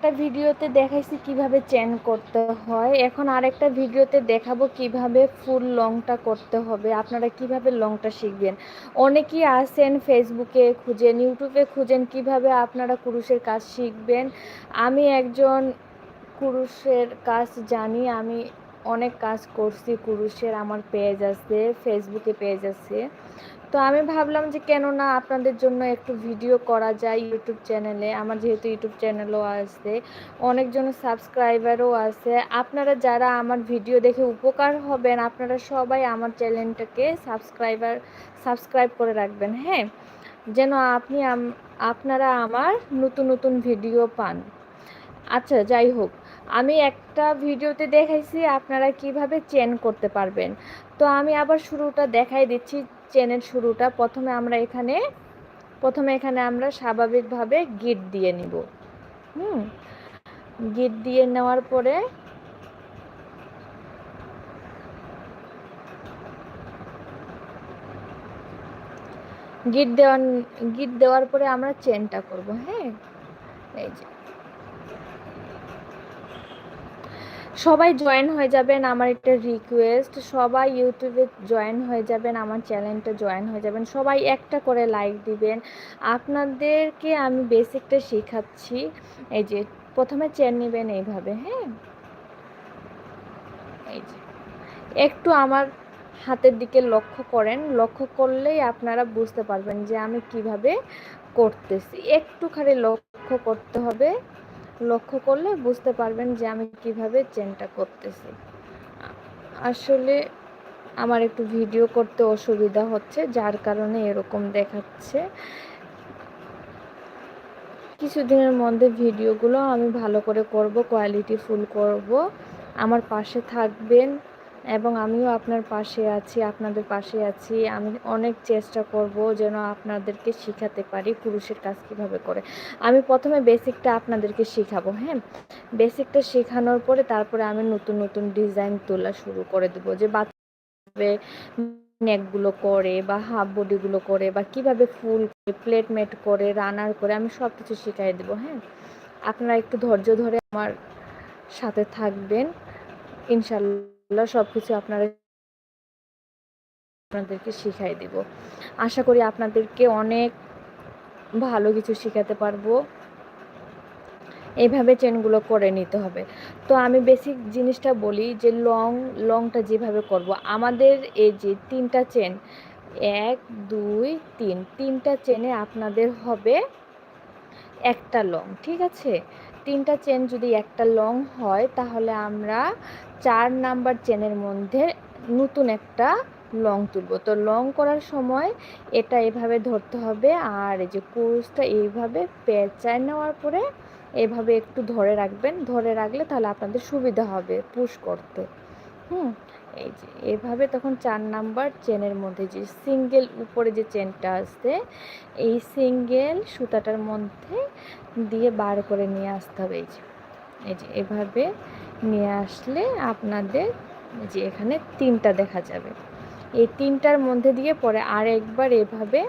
একটা ভিডিওতে দেখাইছি কীভাবে চেন করতে হয়। এখন আরেকটা ভিডিওতে দেখাবো কীভাবে ফুল লংটা করতে হবে। আপনারা কীভাবে লংটা শিখবেন? অনেকেই আসেন ফেসবুকে খুঁজেন ইউটিউবে খুঁজেন কীভাবে আপনারা কুরুশের কাজ শিখবেন। আমি একজন কুরুশের কাজ জানি, আমি অনেক কাজ করছি কুরুশের, আমার পেজ আছে ফেসবুকে পেজ আছে। তো আমি ভাবলাম যে কেন না আপনাদের জন্য একটু ভিডিও করা যায় ইউটিউব চ্যানেলে। আমার যেহেতু ইউটিউব চ্যানেলও আছে, অনেকজন সাবস্ক্রাইবারও আছে। আপনারা যারা আমার ভিডিও দেখে উপকার হবেন, আপনারা সবাই আমার চ্যানেলটাকে সাবস্ক্রাইবার, সাবস্ক্রাইব করে রাখবেন হ্যাঁ? যেন আপনি আপনারা আমার নতুন নতুন ভিডিও পান। আচ্ছা যাই হোক। আমি একটা ভিডিওতে দেখাইছি আপনারা কীভাবে চেন করতে পারবেন। তো আমি আবার শুরুটা দেখাই দিচ্ছি চেনের শুরুটা। প্রথমে আমরা এখানে, প্রথমে এখানে আমরা স্বাভাবিকভাবে গিট দিয়ে নিব। হুম গিট দিয়ে নেওয়ার পরে গিট দেওয়ার গিট দেওয়ার পরে আমরা চেনটা করব হ্যাঁ? এই যে। সবাই জয়েন হয়ে যাবেন আমার একটা রিকোয়েস্ট সবাই ইউটিউবে জয়েন হয়ে যাবেন, আমার চ্যানেলটা জয়েন হয়ে যাবেন, সবাই একটা করে লাইক দিবেন। আপনাদেরকে আমি বেসিকটা শেখাচ্ছি, এই যে প্রথমে চেন নেবেন এইভাবে হ্যাঁ? এই যে, একটু আমার হাতের দিকে লক্ষ্য করেন, লক্ষ্য করলেই আপনারা বুঝতে পারবেন যে আমি কীভাবে করতেছি, একটুখানি লক্ষ্য করতে হবে। লক্ষ্য করলে বুঝতে পারবেন যে আমি কীভাবে চেনটা করতেছি। আসলে আমার একটু ভিডিও করতে অসুবিধা হচ্ছে, যার কারণে এরকম দেখাচ্ছে। কিছুদিনের মধ্যে ভিডিওগুলো আমি ভালো করে করব কোয়ালিটি ফুল করব। আমার পাশে থাকবেন এবং আমিও আপনার পাশে আছি, আপনাদের পাশে আছি। আমি অনেক চেষ্টা করব যেন আপনাদেরকে শিখাতে পারি পুরুষের কাজ কীভাবে করে। আমি প্রথমে বেসিকটা আপনাদেরকে শেখাবো হ্যাঁ? বেসিকটা শেখানোর পরে তারপরে আমি নতুন নতুন ডিজাইন তোলা শুরু করে দেবো। যে বাচ্চা নেকগুলো করে বা হাফ বডিগুলো করে বা কীভাবে ফুল প্লেট মেট করে রানার করে, আমি সব কিছু শিখাই দেবো হ্যাঁ? আপনারা একটু ধৈর্য ধরে আমার সাথে থাকবেন। ইনশাল্লাহ। সব কিছু আপনারা আপনাদেরকে শিখাই দেব। আশা করি আপনাদেরকে অনেক ভালো কিছু শেখাতে পারব। এইভাবে চেনগুলো করে নিতে হবে। তো আমি বেসিক জিনিসটা বলি যে লং লংটা যেভাবে করব। আমাদের এই যে তিনটা চেন এক, দুই, তিন, তিনটা চেনে আপনাদের হবে একটা লং ঠিক আছে? তিনটা চেন যদি একটা লং হয়, তাহলে আমরা চার নাম্বার চেনের মধ্যে নতুন একটা লং তুলব। তো লং করার সময় এটা এভাবে ধরতে হবে আর এই যে কুরুসটা এইভাবে পেঁচায় নেওয়ার পরে এভাবে একটু ধরে রাখবেন। ধরে রাখলে তাহলে আপনাদের সুবিধা হবে পুশ করতে। হুম, এই যে এভাবে তখন চার নাম্বার চেনের মধ্যে যে সিঙ্গেল উপরে যে চেনটা আছে এই সিঙ্গেল সুতাটার মধ্যে দিয়ে বার করে নিয়ে আসতে হবে। এই যে এই যে এভাবে নিয়ে আসলে আপনাদের যে এখানে তিনটা দেখা যাবে। এই তিনটার মধ্যে দিয়ে পরে আর একবার এভাবে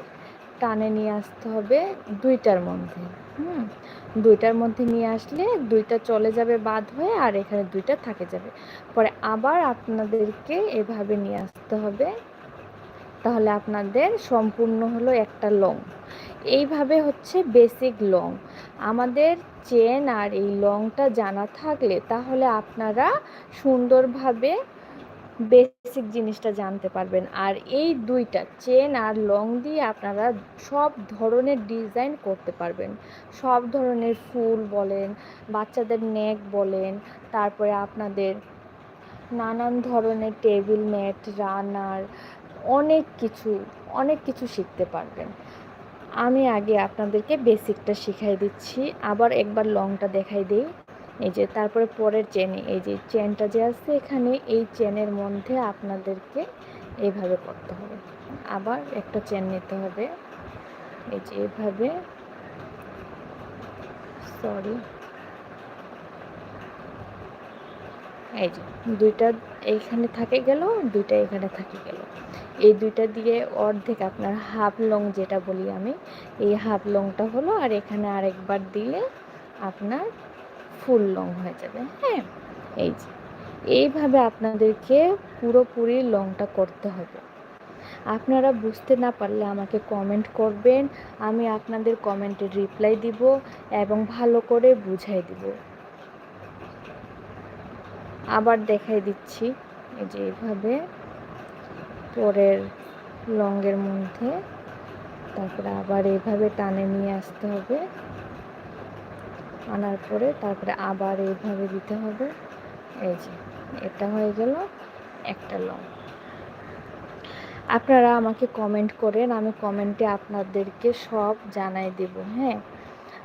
টানে নিয়ে আসতে হবে দুইটার মধ্যে। হুম? দুইটার মধ্যে নিয়ে আসলে দুইটা চলে যাবে বাদ হয়ে আর এখানে দুইটা থাকে যাবে। পরে আবার আপনাদেরকে এভাবে নিয়ে আসতে হবে। তাহলে আপনাদের সম্পূর্ণ হলো একটা লং এইভাবে হচ্ছে বেসিক লং আমাদের চেন আর এই লংটা জানা থাকলে তাহলে আপনারা সুন্দরভাবে বেসিক জিনিসটা জানতে পারবেন। আর এই দুইটা, চেন আর লং দিয়ে আপনারা সব ধরনের ডিজাইন করতে পারবেন। সব ধরনের ফুল বলেন, বাচ্চাদের নেক বলেন, তারপরে আপনাদের নানান ধরনের টেবিল ম্যাট, রানার, অনেক কিছু অনেক কিছু শিখতে পারবেন। আমি আগে আপনাদেরকে বেসিকটা শিখাই দিচ্ছি। আবার একবার লংটা দেখাই দিই। এই যে, তারপরে পরের চেনে এই যে চেনটা যে আছে এখানে, এই চেনের মধ্যে আপনাদেরকে এইভাবে করতে হবে। আবার একটা চেন নিতে হবে। এই যে, এভাবে সরি এই যে, দুইটা এইখানে থাকে গেল, দুইটা এখানে থাকে গেল। এই দুইটা দিয়ে অর্ধেক আপনার হাফ লং যেটা বলি আমি, এই হাফ লংটা হলো আর এখানে আরেকবার দিলে আপনার ফুল লং হয়ে যাবে হ্যাঁ? এই যে, এইভাবে আপনাদেরকে পুরোপুরি লংটা করতে হবে। আপনারা বুঝতে না পারলে আমাকে কমেন্ট করবেন, আমি আপনাদের কমেন্টের রিপ্লাই দিব এবং ভালো করে বুঝাই দিব। আবার দেখাই দিচ্ছি। এই যে এইভাবে পরের লংয়ের মধ্যে। তারপরে আবার এইভাবে টানে নিয়ে আসতে হবে। আনার পরে তারপরে আবার এইভাবে দিতে হবে। এই যে, এটা হয়ে গেল একটা লং। আপনারা আমাকে কমেন্ট করেন, আমি কমেন্টে আপনাদেরকে সব জানাই দেব হ্যাঁ?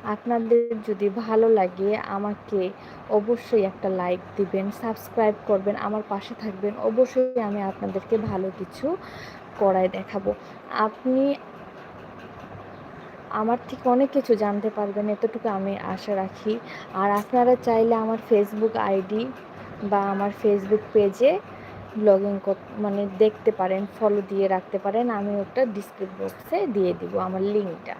আপনাদের যদি ভালো লাগে আমাকে অবশ্যই একটা লাইক দিবেন, সাবস্ক্রাইব করবেন, আমার পাশে থাকবেন, অবশ্যই আমি আপনাদেরকে ভালো কিছু করায় দেখাবো। আপনি আমার থেকে অনেক কিছু জানতে পারবেন, এতটুকু আমি আশা রাখি। আর আপনারা চাইলে আমার ফেসবুক আইডি বা আমার ফেসবুক পেজে লগ ইন মানে দেখতে পারেন ফলো দিয়ে রাখতে পারেন, আমি ওটা ডিসক্রিপ বক্সে দিয়ে দিব, আমার লিঙ্কটা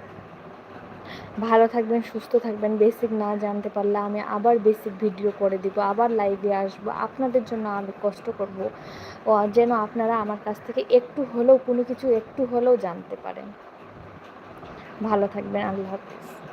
ভালো থাকবেন, সুস্থ থাকবেন বেসিক না জানতে পারলে আমি আবার বেসিক ভিডিও করে দিব, আবার লাইভে আসব, আপনাদের জন্য আমি কষ্ট করব। যেন আপনারা আমার কাছ থেকে একটু হলেও কোনো কিছু একটু হলেও জানতে পারেন। ভালো থাকবেন, আল্লাহ হাফিজ।